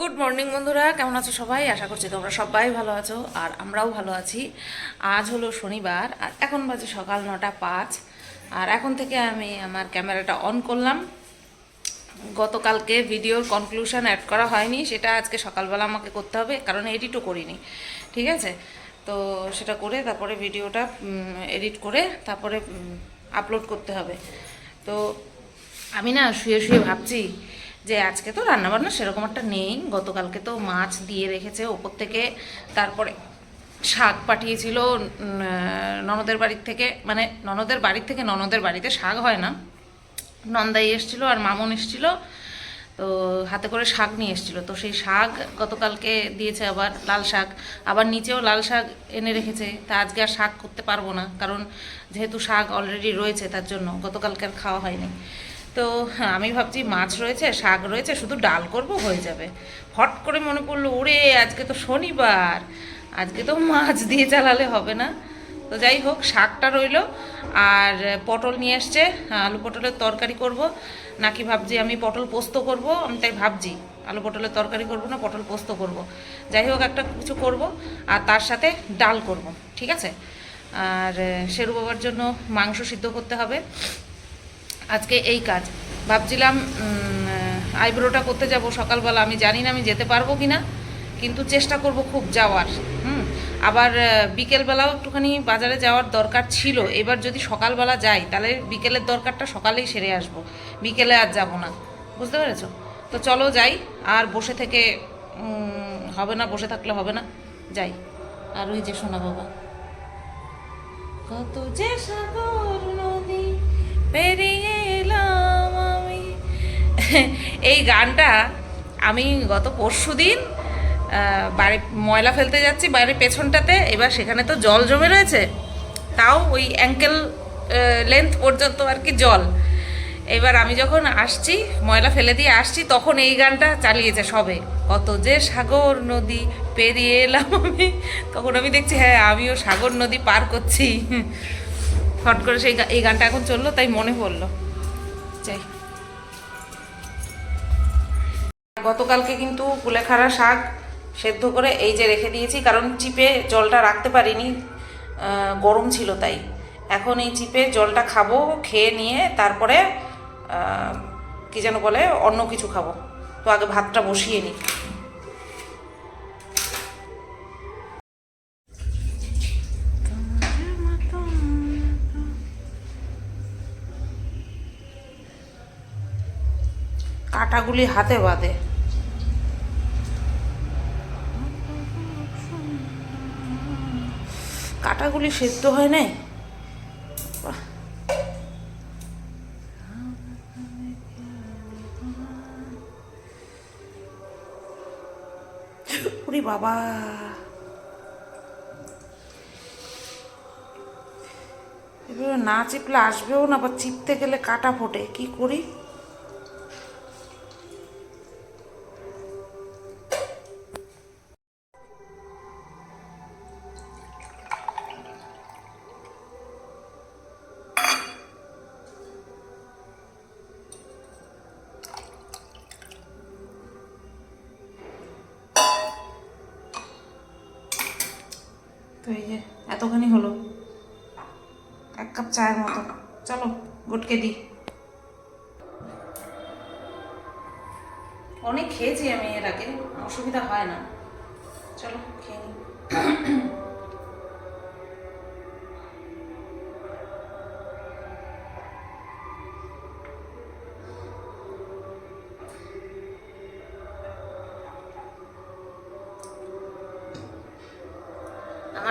Good morning বন্ধুরা। কেমন আছো সবাই? আশা করছি তোমরা সবাই ভালো আছো, আর আমরাও ভালো আছি। আজ হলো শনিবার, আর এখন বাজে সকাল নটা পাঁচ। আর এখন থেকে আমি আমার ক্যামেরাটা অন করলাম। গতকালকে ভিডিওর কনক্লুশন অ্যাড করা হয়নি, সেটা আজকে সকালবেলা আমাকে করতে হবে, কারণ এডিটও করিনি। ঠিক আছে? তো সেটা করে তারপরে ভিডিওটা এডিট করে তারপরে আপলোড করতে হবে। তো আমি না শুয়ে শুয়ে ভাবছি যে আজকে তো রান্নাবান্না সেরকম একটা নেই। গতকালকে তো মাছ দিয়ে রেখেছে, ওপর থেকে তারপরে শাক পাঠিয়েছিল ননদের বাড়ির থেকে মানে ননদের বাড়ির থেকে ননদের বাড়িতে শাক হয় না। নন্দাই এসেছিল আর মামন এসেছিল, তো হাতে করে শাক নিয়ে এসেছিল। তো সেই শাক গতকালকে দিয়েছে আবার লাল শাক। আবার নিচেও লাল শাক এনে রেখেছে। তা আজকে আর শাক করতে পারব না, কারণ যেহেতু শাক অলরেডি রয়েছে, তার জন্য গতকালকে আর খাওয়া হয়নি। তো হ্যাঁ, আমি ভাবছি মাছ রয়েছে শাক রয়েছে শুধু ডাল করব হয়ে যাবে। হট করে মনে পড়ল ওরে আজকে তো শনিবার আজকে তো মাছ দিয়ে চালালে হবে না। তো যাই হোক শাকটা রইল আর পটল নিয়ে এসছে আলু পটলের তরকারি করব। নাকি ভাবছি আমি পটল পোস্ত করব? আমি তাই ভাবছি আলু পটলের তরকারি করব না পটল পোস্ত করব। যাই হোক একটা কিছু করব আর তার সাথে ডাল করব ঠিক আছে? আর শেরু বাবার জন্য মাংস সিদ্ধ করতে হবে। আজকে এই কাজ। ভাবছিলাম আইব্রোটা করতে যাব সকালবেলা। আমি জানি না আমি যেতে পারব কি না কিন্তু চেষ্টা করব খুব যাওয়ার, হুম। আবার বিকেলবেলাও একটুখানি বাজারে যাওয়ার দরকার ছিল। এবার যদি সকালবেলা যাই, তাহলে বিকেলের দরকারটা সকালেই সেরে আসব। বিকেলে আর যাব না। বুঝতে পেরেছ? তো চলো যাই, আর বসে থেকে হবে না, বসে থাকলে হবে না, যাই। আর ওই যে শোনা বাবা। কত যে সাগর নদী পেরিয়ে এলাম আমি। এই গানটা আমি গত পরশু দিন বাড়ি ময়লা ফেলতে যাচ্ছি বাড়ির পেছনটাতে, এবার সেখানে তো জল জমে রয়েছে, তাও ওই অ্যাঙ্কেল লেন্থ পর্যন্ত আর কি জল। এবার আমি যখন আসছি, ময়লা ফেলে দিয়ে আসছি, তখন এই গানটা চালিয়েছে সবে। কত যে সাগর নদী পেরিয়ে এলাম আমি, তখন আমি দেখছি হ্যাঁ আমিও সাগর নদী পার করছি। হট করে সেই এই গানটা এখন চলল, তাই মনে পড়ল। যাই। গতকালকে কিন্তু কুলেখাড়া শাক সেদ্ধ করে এই যে রেখে দিয়েছি, কারণ চিপে জলটা রাখতে পারিনি গরম ছিল তাই। এখন এই চিপে জলটা খাব, খেয়ে নিয়ে তারপরে কি যেন বলে, অন্য কিছু খাব। তো আগে ভাতটা বসিয়ে নিই। কাটাগুলি হাতে বাঁধে। কাটাগুলি সেদ্ধ হয় নাই। ওরে বাবা। এভাবে না চিপলে আসবেও না বা চিপতে গেলে কাটা ফোটে। কি করি? তো এই যে, এতখানি হলো। এক কাপ চায়ের মতো। চলো, গটকে দিই অনেক খেয়েছি আমি এর আগে, অসুবিধা হয় না।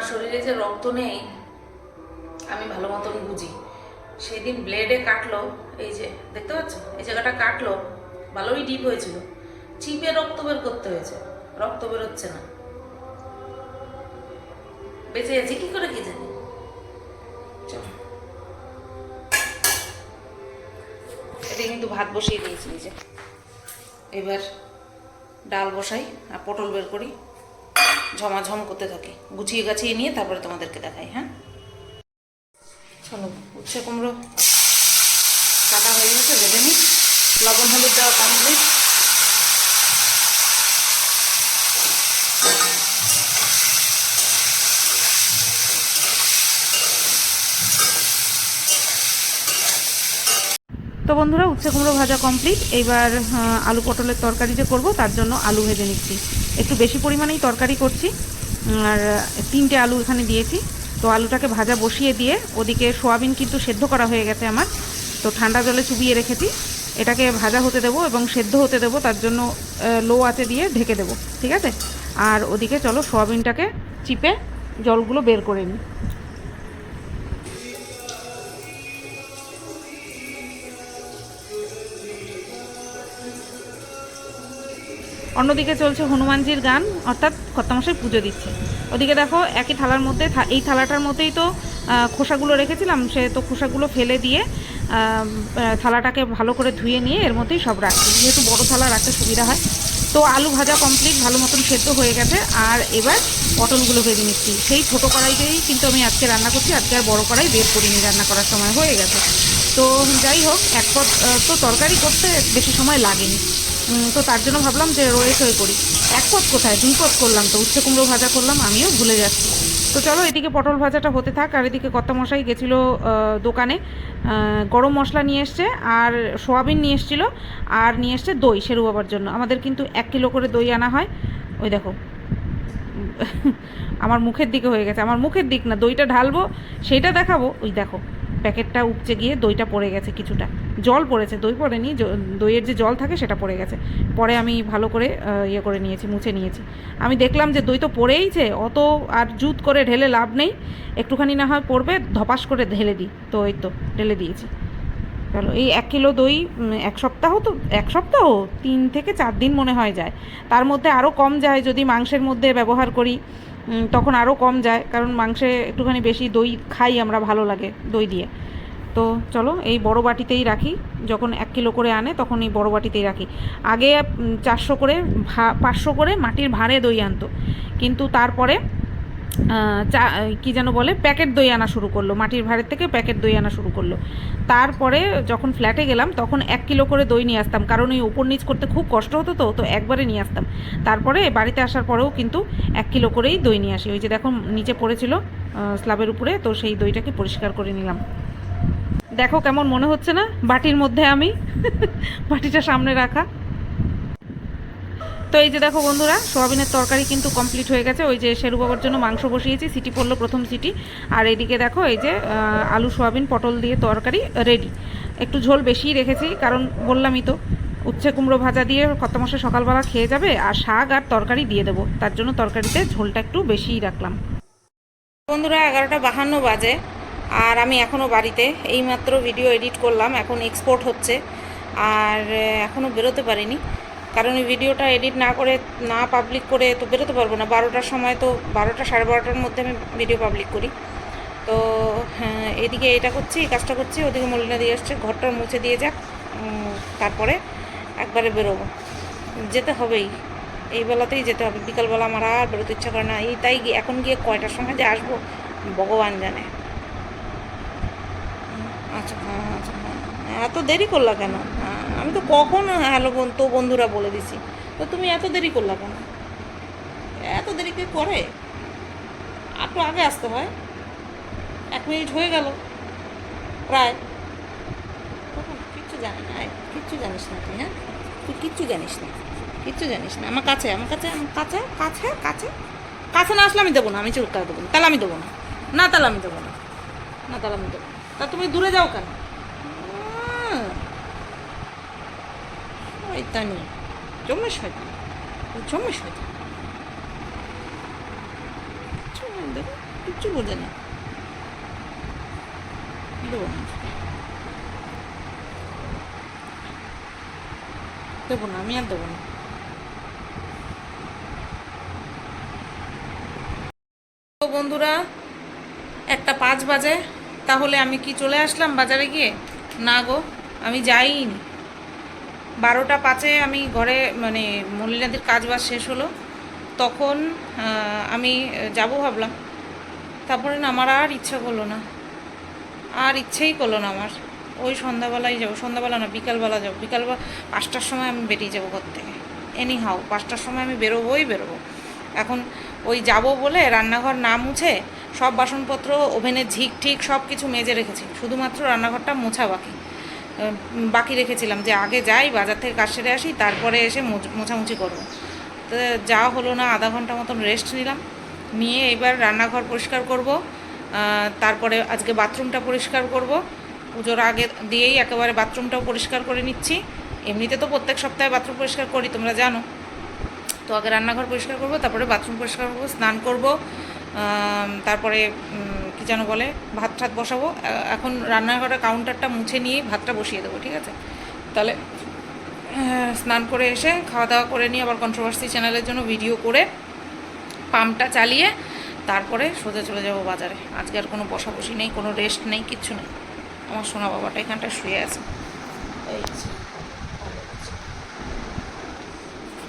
শরীরে যে রক্ত নেই, আমি ভালো মতন বুঝি। সেদিন ব্লেডে কাটলো, এই যে, দেখতে পাচ্ছ? এই জায়গাটা কাটলো, ভালোই ডিপ হয়েছিল। চিপে রক্ত বের করতে হয়েছে, রক্ত বেরোচ্ছে না। বেঁচে আছি কি করে কি জানি? চলো। কিন্তু ভাত বসিয়ে দিয়েছি যে। এবার ডাল বসাই, আর পটল বের করি। ঝমাঝম করতে থাকে। গুছিয়ে গাছিয়ে নিয়ে তারপরে তোমাদেরকে দেখাই হ্যাঁ? চলো, উচ্ছে কুমড়ো কাটা হয়ে গেছে ভেবে নিই। লবণ, হলুদ দেওয়া কমপ্লিট তো বন্ধুরা, উচ্ছে কুমড়ো ভাজা কমপ্লিট এবার আলু পটলের তরকারি যে করব, তার জন্য আলু ভেজে নিচ্ছি। একটু বেশি পরিমাণেই তরকারি করছি। আর তিনটে আলু এখানে দিয়েছি। তো আলুটাকে ভাজা বসিয়ে দিয়ে ওদিকে সোয়াবিন কিন্তু সেদ্ধ করা হয়ে গেছে আমার। তো ঠান্ডা জলে চুবিয়ে রেখেছি। এটাকে ভাজা হতে দেবো এবং সেদ্ধ হতে দেবো। তার জন্য লো আঁচে দিয়ে ঢেকে দেবো, ঠিক আছে? আর ওদিকে চলো সোয়াবিনটাকে চিপে জলগুলো বের করে নিই। অন্যদিকে চলছে হনুমানজির গান অর্থাৎ কর্তামশাই পুজো দিচ্ছে। ওদিকে দেখো একই থালার মধ্যে এই থালাটার মধ্যেই তো খোসাগুলো রেখেছিলাম সে তো খোসাগুলো ফেলে দিয়ে থালাটাকে ভালো করে ধুয়ে নিয়ে এর মধ্যেই সব রাখছি। যেহেতু বড় থালা রাখতে সুবিধা হয়। তো আলু ভাজা কমপ্লিট ভালো মতন সেদ্ধ হয়ে গেছে। আর এবার পটলগুলো ভেজে নিচ্ছি। সেই ছোটো কড়াইতেই কিন্তু আমি আজকে রান্না করছি। আজকে আর বড় কড়াই বের করিনি রান্না করার সময় হয়ে গেছে। তো যাই হোক এক আহ, তো তরকারি করতে বেশি সময় লাগেনি। তো তার জন্য ভাবলাম যে রয়েস হয়ে করি এক পদ কোথায়? দুই পদ করলাম তো, উচ্ছে কুমড়ো ভাজা করলাম, আমিও ভুলে যাচ্ছি। তো চলো এদিকে পটল ভাজাটা হতে থাক, আর এদিকে কর্তামশাই গেছিল দোকানে। গরম মশলা নিয়ে এসছে, আর সোয়াবিন নিয়ে এসেছিল, আর নিয়ে এসছে দই সেরু বাবার জন্য। আমাদের কিন্তু এক কিলো করে দই আনা হয়। ওই দেখো আমার মুখের দিকে হয়ে গেছে। আমার মুখের দিক না, দইটা ঢালবো, সেইটা দেখাবো। ওই দেখো প্যাকেটটা উপচে গিয়ে দইটা পড়ে গেছে কিছুটা। জল পড়েছে, দই পড়েনি দইয়ের যে জল থাকে সেটা পড়ে গেছে। পরে আমি ভালো করে ইয়ে করে নিয়েছি, মুছে নিয়েছি। আমি দেখলাম যে দই তো পড়েইছে অত আর জুত করে ঢেলে লাভ নেই। একটুখানি না হয় পড়বে, ধপাস করে ঢেলে দিই। তো এই তো, ঢেলে দিয়েছি। চলো এই এক কিলো দই এক সপ্তাহ তো, এক সপ্তাহ? তিন থেকে চার দিন মনে হয় যায়। তার মধ্যে আরও কম যায় যদি মাংসের মধ্যে ব্যবহার করি। তখন আরও কম যায়, কারণ মাংসে একটুখানি বেশি দই খাই আমরা, ভালো লাগে দই দিয়ে। তো চলো, এই বড় বাটিতেই রাখি, যখন এক কিলো করে আনে তখন এই বড় বাটিতেই রাখি। আগে চারশো করে ভা, পাঁচশো করে মাটির ভাঁড়ে দই আনতো। কিন্তু তারপরে চা কী যেন বলে প্যাকেট দই আনা শুরু করল। মাটির ভাঁড়ের থেকে প্যাকেট দই আনা শুরু করল। তারপরে যখন ফ্ল্যাটে গেলাম তখন এক কিলো করে দই নিয়ে আসতাম। কারণ ওই উপর নিচ করতে খুব কষ্ট হতো তো তো একবারে নিয়ে আসতাম। তারপরে বাড়িতে আসার পরেও কিন্তু এক কিলো করেই দই নিয়ে আসি। ওই যে দেখো নিচে পড়েছিল আহ, স্ল্যাবের উপরে তো সেই দইটাকে পরিষ্কার করে নিলাম। দেখো কেমন মনে হচ্ছে না? বাটির মধ্যে আমি বাটিটা সামনে রাখা। তো এই যে দেখো বন্ধুরা, সোয়াবিনের তরকারি কিন্তু কমপ্লিট হয়ে গেছে। ওই যে শেরু বাবার জন্য মাংস বসিয়েছি, সিটি পড়ল প্রথম সিটি। আর এদিকে দেখো, এই যে আলু, সোয়াবিন, পটল দিয়ে তরকারি রেডি একটু ঝোল বেশিই রেখেছি, কারণ বললামই তো, উচ্ছে কুমড়ো ভাজা দিয়ে কত মাসে সকালবেলা খেয়ে যাবে, আর শাক আর তরকারি দিয়ে দেবো। তার জন্য তরকারিতে ঝোলটা একটু বেশিই রাখলাম। বন্ধুরা, এগারোটা বাহান্ন বাজে, আর আমি এখনও বাড়িতে। এইমাত্র ভিডিও এডিট করলাম, এখন এক্সপোর্ট হচ্ছে। আর এখনও বেরোতে পারিনি। কারণ এই ভিডিওটা এডিট না করে না পাবলিক করে তো বেরোতে পারব না। বারোটার সময় তো বারোটা সাড়ে বারোটার মধ্যে আমি ভিডিও পাবলিক করি। তো হ্যাঁ, এদিকে এটা করছি এই কাজটা করছি ওদিকে মলিনা দিয়ে আসছে ঘরটা মুছে দিয়ে যাক তারপরে একবারে বেরোবো। যেতে হবেই। এই বেলাতেই যেতে হবে। বিকালবেলা আমার আর বেরোতে ইচ্ছা করে না। এই তাই এখন গিয়ে কয়টার সময় যে আসব ভগবান জানে। আচ্ছা হ্যাঁ আচ্ছা হ্যাঁ। এত দেরি করলা কেন? হ্যাঁ, আমি তো কখন, হ্যালো তো বন্ধুরা বলে দিছি। তো তুমি এত দেরি করলা কেন? এত দেরি কে করে? একটু আগে আসতে হয়। এক মিনিট হয়ে গেল। প্রায়। তখন কিচ্ছু জানি না। কিচ্ছু জানিস না তুই হ্যাঁ? তুই কিচ্ছু জানিস না। কিচ্ছু জানিস না। আমার কাছে আমার কাছে আমার কাছে কাছে কাছে কাছে না আসলে আমি দেবো না। আমি চুলকা দেবো না। তাহলে আমি দেবো না। না, তাহলে আমি দেবো না। না, তাহলে আমি দেবো না। তা তুমি দূরে যাও কেন? শয়তানি। জমে শয়তানি। জমে শয়তানি। কিচ্ছু না, দেখো, কিচ্ছু বোঝে না। দেবো না দেবো না আমি আর দেবো না। তো বন্ধুরা একটা পাঁচ বাজে। তাহলে আমি কি চলে আসলাম বাজারে গিয়ে? না গো আমি যাইনি। বারোটা পাঁচে আমি ঘরে মানে মলিনাদির কাজ বাজ শেষ হলো। তখন আমি যাব ভাবলাম। তারপরে না আমার আর ইচ্ছা করল না। আর ইচ্ছেই করল না আমার। ওই সন্ধ্যাবেলায় যাব। সন্ধ্যাবেলা না, বিকালবেলা যাব। বিকালবেলা পাঁচটার সময় আমি বেরিয়ে যাব ঘর থেকে। এনি হাও পাঁচটার সময় আমি বেরোবোই বেরোবো। এখন ওই যাব বলে রান্নাঘর না মুছে সব বাসনপত্র, ওভেনের ঝিক ঠিক সব কিছু মেজে রেখেছি। শুধুমাত্র রান্নাঘরটা মোছা বাকি। বাকি রেখেছিলাম যে আগে যাই, বাজার থেকে কাজ সেরে আসি, তারপরে এসে মোছামুছি করব। তো যাওয়া হলো না, আধা ঘণ্টা মতন রেস্ট নিলাম। নিয়ে এবার রান্নাঘর পরিষ্কার করব তারপরে আজকে বাথরুমটা পরিষ্কার করব। পুজোর আগে দিয়েই একেবারে বাথরুমটাও পরিষ্কার করে নিচ্ছি। এমনিতে তো প্রত্যেক সপ্তাহে বাথরুম পরিষ্কার করি, তোমরা জানো। তো আগে রান্নাঘর পরিষ্কার করব, তারপরে বাথরুম পরিষ্কার করব, স্নান করব তারপরে যেন বলে, ভাত ঠাত বসাবো। এখন রান্নাঘরের কাউন্টারটা মুছে নিয়ে ভাতটা বসিয়ে দেবো, ঠিক আছে? তাহলে স্নান করে এসে খাওয়া দাওয়া করে নিয়ে আবার কন্ট্রোভার্সি চ্যানেলের জন্য ভিডিও করে পাম্পটা চালিয়ে তারপরে সোজা চলে যাব বাজারে। আজকে আর কোনো বসাবসি নেই, কোনো রেস্ট নেই, কিচ্ছু নেই। আমার সোনা বাবাটা এখানটা শুয়ে আছে। এই।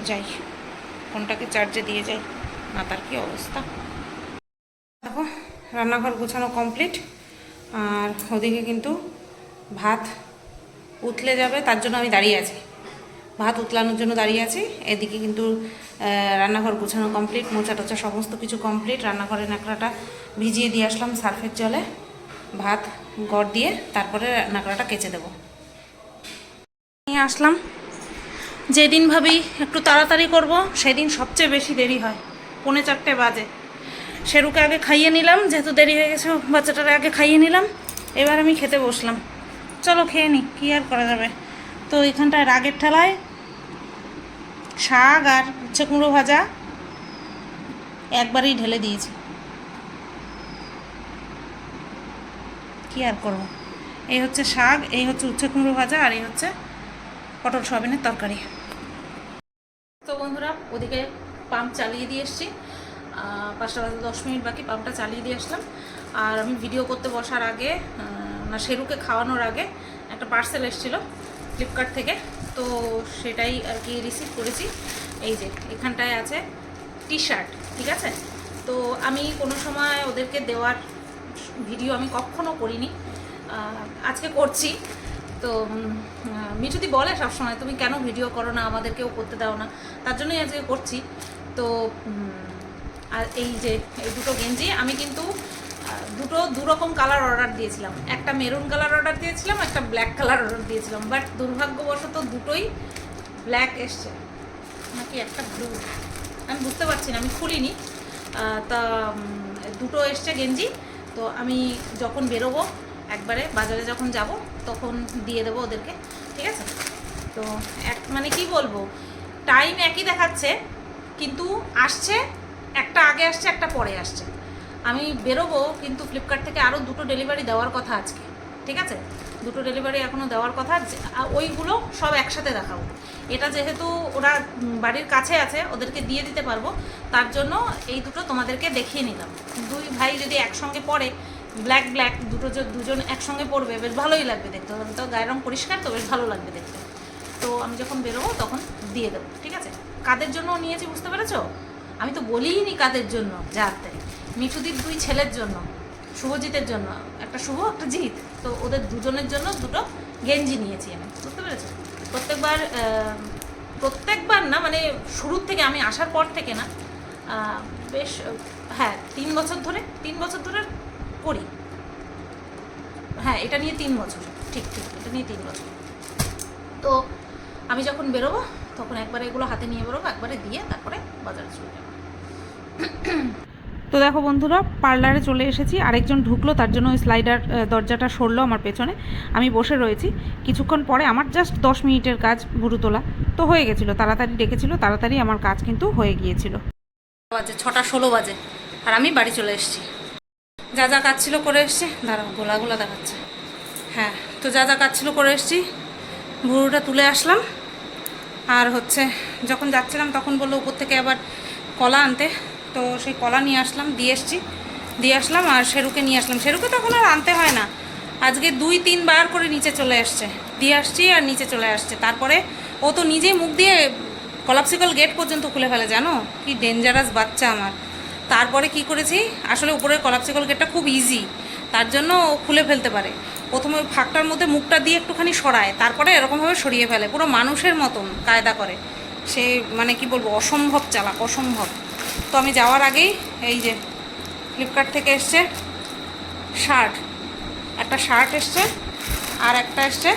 যাই, ফোনটাকে চার্জে দিয়ে যাই। না, তার কি অবস্থা? রান্নাঘর গোছানো কমপ্লিট আর ওদিকে কিন্তু ভাত উতলে যাবে, তার জন্য আমি দাঁড়িয়ে আছি। ভাত উতলানোর জন্য দাঁড়িয়ে আছি। এদিকে কিন্তু রান্নাঘর গোছানো কমপ্লিট মোচা টোচা সমস্ত কিছু কমপ্লিট রান্নাঘরের নাকড়াটা ভিজিয়ে দিয়ে আসলাম সার্ফের জলে। ভাত গড় দিয়ে তারপরে নাকড়াটা কেচে দেবো। নিয়ে আসলাম। যেদিন ভাবি একটু তাড়াতাড়ি করব, সেদিন সবচেয়ে বেশি দেরি হয়। পৌনে চারটে বাজে। শেরুকে আগে খাইয়ে নিলাম, যেহেতু দেরি হয়ে গেছে, বাচ্চাটারে আগে খাইয়ে নিলাম। এবার আমি খেতে বসলাম। চলো খেয়ে নি, কী আর করা যাবে? তো এখানটায় রাগের ঠেলায় শাক আর উচ্ছে কুমড়ো ভাজা একবারেই ঢেলে দিয়েছি। কী আর করব? এই হচ্ছে শাক, এই হচ্ছে উচ্ছে কুমড়ো ভাজা, আর এই হচ্ছে পটল সয়াবিনের তরকারি। তো বন্ধুরা, ওদিকে পাম্প চালিয়ে দিয়ে এসছি। পাঁচটা বাজে, দশ মিনিট বাকি, পাম্পটা চালিয়ে দিয়ে আসলাম। আর আমি ভিডিও করতে বসার আগে না, শেরুকে খাওয়ানোর আগে একটা পার্সেল এসেছিল ফ্লিপকার্ট থেকে। তো সেটাই আর কি রিসিভ করেছি। এই যে, এখানটায় আছে টি শার্ট ঠিক আছে? তো আমি কোনো সময় ওদেরকে দেওয়ার ভিডিও আমি কখনো করিনি। আজকে করছি। তো মিঠুদি বলে সবসময়, তুমি কেন ভিডিও করো না? আমাদেরকেও করতে দাও না। তার জন্যই আজকে করছি। তো আর এই যে, এই দুটো গেঞ্জি, আমি কিন্তু দুটো, দু রকম কালার অর্ডার দিয়েছিলাম। একটা মেরুন কালার অর্ডার দিয়েছিলাম, একটা ব্ল্যাক কালার অর্ডার দিয়েছিলাম। বাট দুর্ভাগ্যবশত দুটোই ব্ল্যাক এসছে। নাকি একটা ব্লু আমি বুঝতে পারছি না, আমি খুলিনি। তা দুটো এসছে গেঞ্জি, তো আমি যখন বেরোবো, একবারে বাজারে যখন যাব, তখন দিয়ে দেবো ওদেরকে, ঠিক আছে? তো, এক মানে কি বলব টাইম একই দেখাচ্ছে, কিন্তু আসছে একটা আগে আসছে, একটা পরে আসছে। আমি বেরোবো, কিন্তু ফ্লিপকার্ট থেকে আরও দুটো ডেলিভারি দেওয়ার কথা আজকে, ঠিক আছে? দুটো ডেলিভারি এখনও দেওয়ার কথা ওইগুলো সব একসাথে দেখাবো। এটা যেহেতু ওরা বাড়ির কাছে আছে, ওদেরকে দিয়ে দিতে পারব, তার জন্য এই দুটো তোমাদেরকে দেখিয়ে নিলাম। দুই ভাই যদি একসঙ্গে পড়ে ব্ল্যাক ব্ল্যাক দুটো দুজন একসঙ্গে পড়বে, বেশ ভালোই লাগবে দেখতে। তো গায়ের রং পরিষ্কার তো, বেশ ভালো লাগবে দেখতে। তো আমি যখন বেরোবো, তখন দিয়ে দেবো, ঠিক আছে? কাদের জন্য নিয়েছি বুঝতে পেরেছ? আমি তো বলিই নি কাদের জন্য, যাতে। মিঠুদির দুই ছেলের জন্য, শুভজিতের জন্য, একটা শুভ, একটা জিৎ। তো ওদের দুজনের জন্য দুটো গেঞ্জি নিয়েছি আমি, বুঝতে পেরেছ? প্রত্যেকবার প্রত্যেকবার না মানে শুরুর থেকে, আমি আসার পর থেকে না বেশ হ্যাঁ তিন বছর ধরে, তিন বছর ধরে করি। হ্যাঁ এটা নিয়ে তিন বছর, ঠিক ঠিক, এটা নিয়ে তিন বছর। তো আমি যখন বেরোবো তখন একবারে এগুলো হাতে নিয়ে বেরোবো একবারে দিয়ে তারপরে বাজারে চলে যাব তো দেখো বন্ধুরা পার্লারে চলে এসেছি। আরেকজন ঢুকলো তার জন্য ওই স্লাইডার দরজাটা সরলো আমার পেছনে। আমি বসে রয়েছি। কিছুক্ষণ পরে আমার জাস্ট দশ মিনিটের কাজ বুড়ো তোলা। তো হয়ে গেছিল তাড়াতাড়ি ডেকেছিল তাড়াতাড়ি আমার কাজ কিন্তু হয়ে গিয়েছিল। বাজে ছটা ষোলো বাজে আর আমি বাড়ি চলে এসেছি। যা যা কাজ ছিল করে এসছি। দাঁড়াও গোলা গোলা দেখাচ্ছে। হ্যাঁ তো যা যা কাজ ছিল করে এসছি। ভুরুটা তুলে আসলাম। আর হচ্ছে যখন যাচ্ছিলাম তখন বলল উপর থেকে আবার কলা আনতে। তো সেই কলা নিয়ে আসলাম, দিয়ে এসছি। দিয়ে আসলাম আর শেরুকে নিয়ে আসলাম। শেরুকে তখন আর আনতে হয় না। আজকে দুই তিনবার করে নিচে চলে আসছে। দিয়ে আসছি আর নিচে চলে আসছে। তারপরে ও তো নিজেই মুখ দিয়ে কলাপসিকল গেট পর্যন্ত খুলে ফেলে, জানো? কি ডেঞ্জারাস বাচ্চা আমার। তারপরে কি করেছি? আসলে উপরের কলাপসিকল গেটটা খুব ইজি তার জন্য ও খুলে ফেলতে পারে। প্রথমে ফাঁকটার মধ্যে মুখটা দিয়ে একটুখানি সরায়, তারপরে এরকমভাবে সরিয়ে ফেলে। পুরো মানুষের মতন কায়দা করে। সে মানে কি বলব, অসম্ভব চালাক, অসম্ভব। তো আমি যাওয়ার আগেই এই যে ফ্লিপকার্ট থেকে এসছে শার্ট। একটা শার্ট এসছে আর একটা এসছে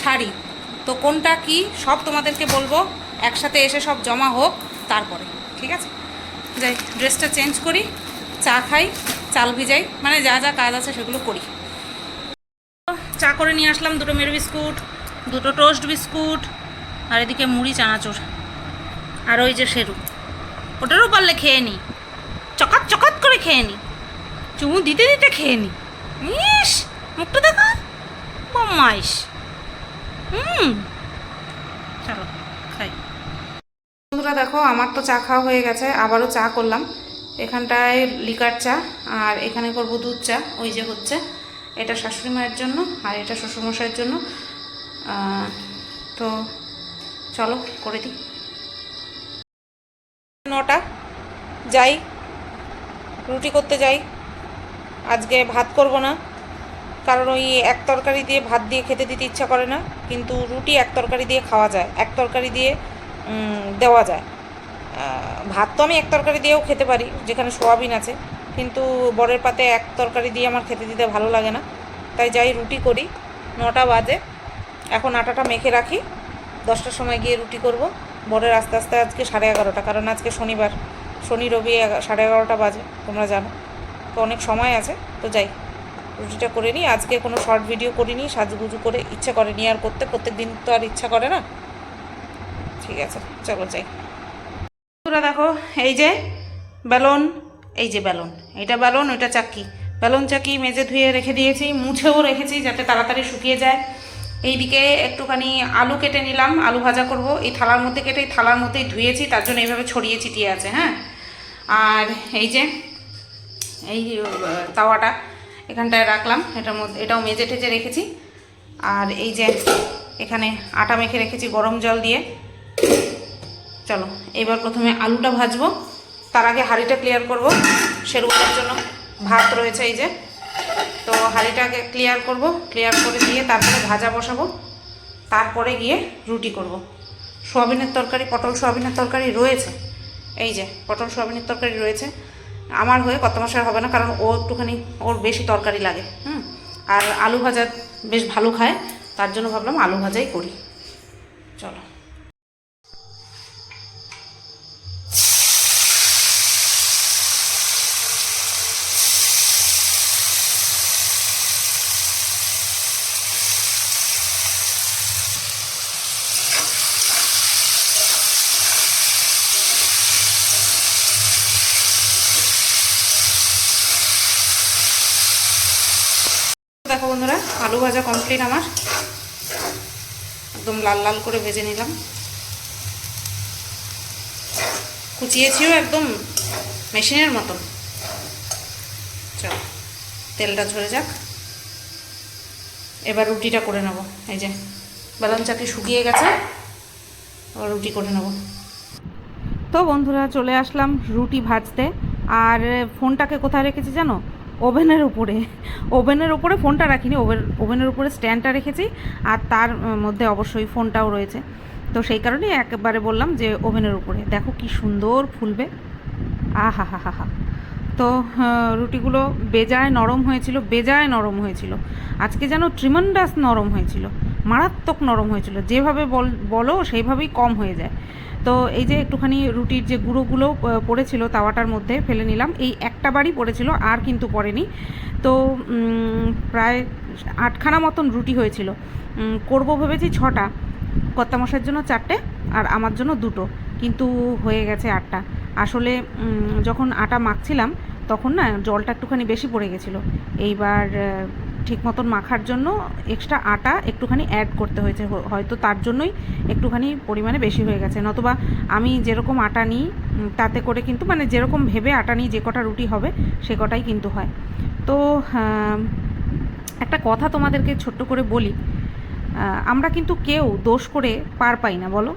শাড়ি। তো কোনটা কি সব তোমাদেরকে বলব, একসাথে এসে সব জমা হোক, তারপরে। ঠিক আছে? যাই ড্রেসটা চেঞ্জ করি, চা খাই, চাল ভিজাই মানে যা যা কাজ আছে সেগুলো করি। চা করে নিয়ে আসলাম, দুটো মেরু বিস্কুট, দুটো টোস্ট বিস্কুট, আর এদিকে মুড়ি, চানাচুর, আর ওই যে সেরু। ওটারও পারলে খেয়ে নি। চকাত চকাত করে খেয়ে নি। চুমু দিতে দিতে খেয়ে নি। ইস, মুখটা দেখা? বম্মাইশ। হুম। চলো, খাই। বন্ধুরা, দেখো, আমার তো চা খাওয়া হয়ে গেছে। আবারও চা করলাম। এখানটায় লিকার চা, আর এখানে করব দুধ চা, ওই যে হচ্ছে। এটা শাশুড়ি মায়ের জন্য আর এটা শ্বশুরমশাইয়ের জন্য। তো চলো, করে দিই। নটা, যাই, রুটি করতে যাই। আজকে ভাত করব না, কারণ ওই এক তরকারি দিয়ে ভাত দিয়ে খেতে দিতে ইচ্ছা করে না, কিন্তু রুটি এক তরকারি দিয়ে খাওয়া যায়, এক তরকারি দিয়ে দেওয়া যায়। ভাত তো আমি এক তরকারি দিয়েও খেতে পারি, যেখানে সোয়াবিন আছে। কিন্তু বরের পাতে এক তরকারি দিয়ে আমার খেতে দিতে ভালো লাগে না। তাই যাই রুটি করি, নটা বাজে। এখন আটাটা মেখে রাখি। দশটার সময় গিয়ে রুটি করব। বরের আস্তে আস্তে আজকে সাড়ে এগারোটা, কারণ আজকে শনিবার। শনি, রবি সাড়ে এগারোটা বাজে, তোমরা জানো। তো অনেক সময় আছে। তো যাই, রুটিটা করে নিই। আজকে কোনো শর্ট ভিডিও করিনি, সাজুগুজু করে ইচ্ছা করেনি আর করতে। প্রত্যেক দিন তো আর ইচ্ছা করে না। ঠিক আছে, চলো যাই। তোরা দেখো, এই যে বেলুন এই যে বেলুন এটা বেলুন ওইটা চাকি। বেলুন চাকি মেজে ধুয়ে রেখে দিয়েছি, মুছেও রেখেছি যাতে তাড়াতাড়ি শুকিয়ে যায়। এইদিকে একটুখানি আলু কেটে নিলাম, আলু ভাজা করব। এই থালার মধ্যে কেটে এই থালার মধ্যেই ধুয়েছি, তার জন্য এইভাবে ছড়িয়ে ছিটিয়ে আছে হ্যাঁ? আর এই যে, এই তাওয়াটা এখানটায় রাখলাম, এটার মধ্যে, এটাও মেজে টেজে রেখেছি। আর এই যে, এখানে আটা মেখে রেখেছি গরম জল দিয়ে। চলো, এবার প্রথমে আলুটা ভাজবো। তার আগে হাঁড়িটা ক্লিয়ার করব। সেরকমের জন্য ভাত রয়েছে এই যে। তো হাঁড়িটাকে ক্লিয়ার করব। ক্লিয়ার করে দিয়ে তারপরে ভাজা বসাবো। তারপরে গিয়ে রুটি করব। সোয়াবিনের তরকারি, পটল সোয়াবিনের তরকারি রয়েছে। এই যে, পটল সোয়াবিনের তরকারি রয়েছে। আমার হয়ে কত মাসের হবে না, কারণ ও একটুখানি, ওর বেশি তরকারি লাগে, হুম? আর আলু ভাজা বেশ ভালো খায়, তার জন্য ভাবলাম আলু ভাজাই করি। চলো। দেখো বন্ধুরা, আলু ভাজা কমপ্লিট আমার। একদম লাল লাল করে ভেজে নিলাম। কুচিয়েছিও একদম মেশিনের মতন। চল, তেলটা ঝরে যাক। এবার রুটিটা করে নেব। এই যে বেলন চাকি শুকিয়ে গেছে। এবার রুটি করে নেব। তো বন্ধুরা, চলে আসলাম রুটি ভাজতে। আর ফোনটাকে কোথায় রেখেছি জানো? ওভেনের উপরে ওভেনের উপরে ফোনটা রাখিনি ওভেন ওভেনের উপরে স্ট্যান্ডটা রেখেছি আর তার মধ্যে অবশ্যই ফোনটাও রয়েছে। তো সেই কারণেই একবারে বললাম যে ওভেনের উপরে। দেখো কি সুন্দর ফুলবে। আহা হা হা হা তো রুটিগুলো বেজায় নরম হয়েছিল, বেজায় নরম হয়েছিল। আজকে যেন ট্রিমান্ডাস নরম হয়েছিল। মারাত্মক নরম হয়েছিল। যেভাবে বল বলো, সেইভাবেই কম হয়ে যায়। তো এই যে একটুখানি রুটির যে গুঁড়োগুলো পড়েছিল তাওয়াটার মধ্যে ফেলে নিলাম। এই একটা বারই পড়েছিল, আর কিন্তু পড়েনি। তো প্রায় আটখানা মতন রুটি হয়েছিল। করব ভেবেছি ছটা। কর্তামশাইয়ের জন্য চারটে, আর আমার জন্য দুটো। কিন্তু হয়ে গেছে আটটা। আসলে যখন আটা মাখছিলাম, তখন না জলটা একটুখানি বেশি পড়ে গেছিল। এইবার ঠিক মতন মাখার জন্য এক্সট্রা আটা একটুখানি অ্যাড করতে হয়েছে হয়তো তার জন্যই একটুখানি পরিমাণে বেশি হয়ে গেছে। নতুবা আমি যেরকম আটা নিই তাতে করে কিন্তু মানে যেরকম ভেবে আটা নিই, যে কটা রুটি হবে সে কটাই কিন্তু হয়। তো একটা কথা তোমাদেরকে ছোট্ট করে বলি আমরা কিন্তু কেউ দোষ করে পার পাই না, বলো?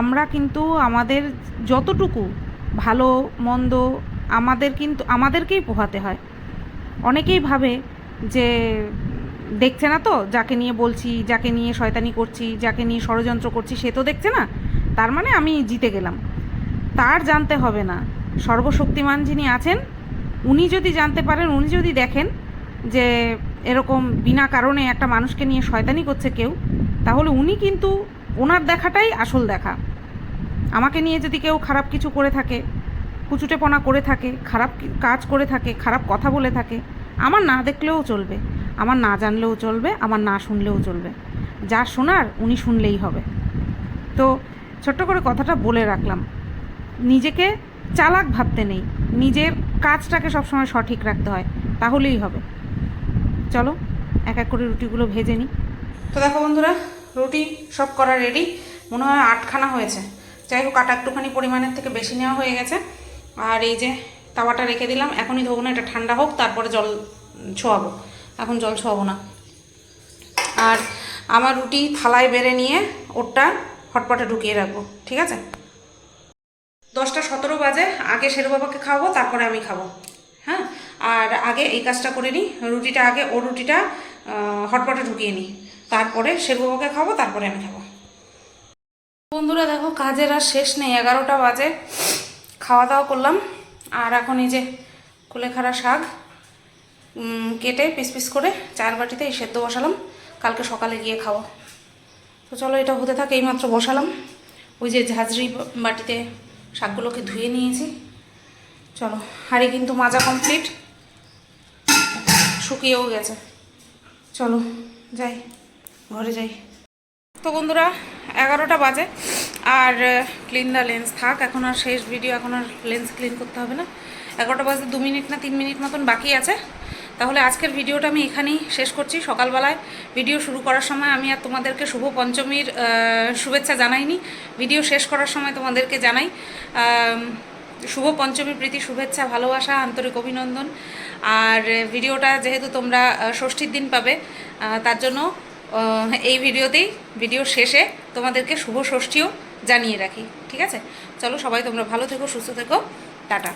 আমরা কিন্তু আমাদের যতটুকু ভালো, মন্দ আমাদের কিন্তু, আমাদেরকেই পোহাতে হয়। অনেকেই ভাবে যে দেখছে না তো, যাকে নিয়ে বলছি, যাকে নিয়ে শয়তানি করছি, যাকে নিয়ে ষড়যন্ত্র করছি, সে তো দেখছে না। তার মানে আমি জিতে গেলাম। তার জানতে হবে না। সর্বশক্তিমান যিনি আছেন, উনি যদি জানতে পারেন, উনি যদি দেখেন যে এরকম বিনা কারণে একটা মানুষকে নিয়ে শয়তানি করছে কেউ, তাহলে উনি কিন্তু ওনার দেখাটাই আসল দেখা। আমাকে নিয়ে যদি কেউ খারাপ কিছু করে থাকে, কুচুটেপনা করে থাকে, খারাপ কাজ করে থাকে, খারাপ কথা বলে থাকে আমার না দেখলেও চলবে, আমার না জানলেও চলবে, আমার না শুনলেও চলবে। যা শোনার উনি শুনলেই হবে। তো ছোট্ট করে কথাটা বলে রাখলাম। নিজেকে চালাক ভাবতে নেই, নিজের কাজটাকে সবসময় সঠিক রাখতে হয়, তাহলেই হবে। চলো, এক এক করে রুটিগুলো ভেজে নিই। তো দেখো বন্ধুরা, রুটি সব করা রেডি মনে হয় আটখানা হয়েছে। যাই হোক, আটা একটুখানি পরিমাণের থেকে বেশি নেওয়া হয়ে গেছে। আর এই যে তাওয়াটা রেখে দিলাম, এখনই ধোবো না, এটা ঠান্ডা হোক, তারপরে জল ছোয়াবো। এখন জল ছোয়াবো না। আর আমার রুটি থালায় বেড়ে নিয়ে ওরটা হটপটে ঢুকিয়ে রাখব, ঠিক আছে? দশটা সতেরো বাজে, আগে শেরু বাবাকে খাওয়াবো, তারপরে আমি খাব হ্যাঁ? আর আগে এই কাজটা করে নিই, রুটিটা আগে ও রুটিটা হটপটে ঢুকিয়ে নিই। তারপরে শেরু বাবাকে খাব তারপরে আমি খাব। বন্ধুরা, দেখো, কাজের আর শেষ নেই, এগারোটা বাজে। খাওয়া দাওয়া করলাম। আর এখন এই যে কুলেখাড়া শাক কেটে পিস পিস করে চার বাটিতে এই সেদ্ধ বসালাম। কালকে সকালে গিয়ে খাব। তো চলো, এটা হতে থাকে, এইমাত্র বসালাম। ওই যে ঝাঁঝরি বাটিতে শাকগুলোকে ধুয়ে নিয়েছি। চলো, হাঁড়ি কিন্তু মাজা কমপ্লিট শুকিয়েও গেছে। চলো, যাই, ঘরে যাই। তো বন্ধুরা, এগারোটা বাজে। আর ক্লিন দ্য লেন্স থাক। এখন আর শেষ ভিডিও এখন আর লেন্স ক্লিন করতে হবে না। এগারোটা বাজে দু মিনিট না তিন মিনিট মতন বাকি আছে। তাহলে আজকের ভিডিওটা আমি এখানেই শেষ করছি। সকালবেলায় ভিডিও শুরু করার সময় আমি আর তোমাদেরকে শুভ পঞ্চমীর শুভেচ্ছা জানাইনি। ভিডিও শেষ করার সময় তোমাদেরকে জানাই শুভ পঞ্চমী প্রীতি, শুভেচ্ছা, ভালোবাসা, আন্তরিক অভিনন্দন। আর ভিডিওটা যেহেতু তোমরা ষষ্ঠীর দিন পাবে তার জন্য এই ভিডিওতেই ভিডিও শেষে তোমাদেরকে শুভ ষষ্ঠীও জানিয়ে রাখি ঠিক আছে? চলো সবাই তোমরা ভালো থেকো সুস্থ থেকো টাটা।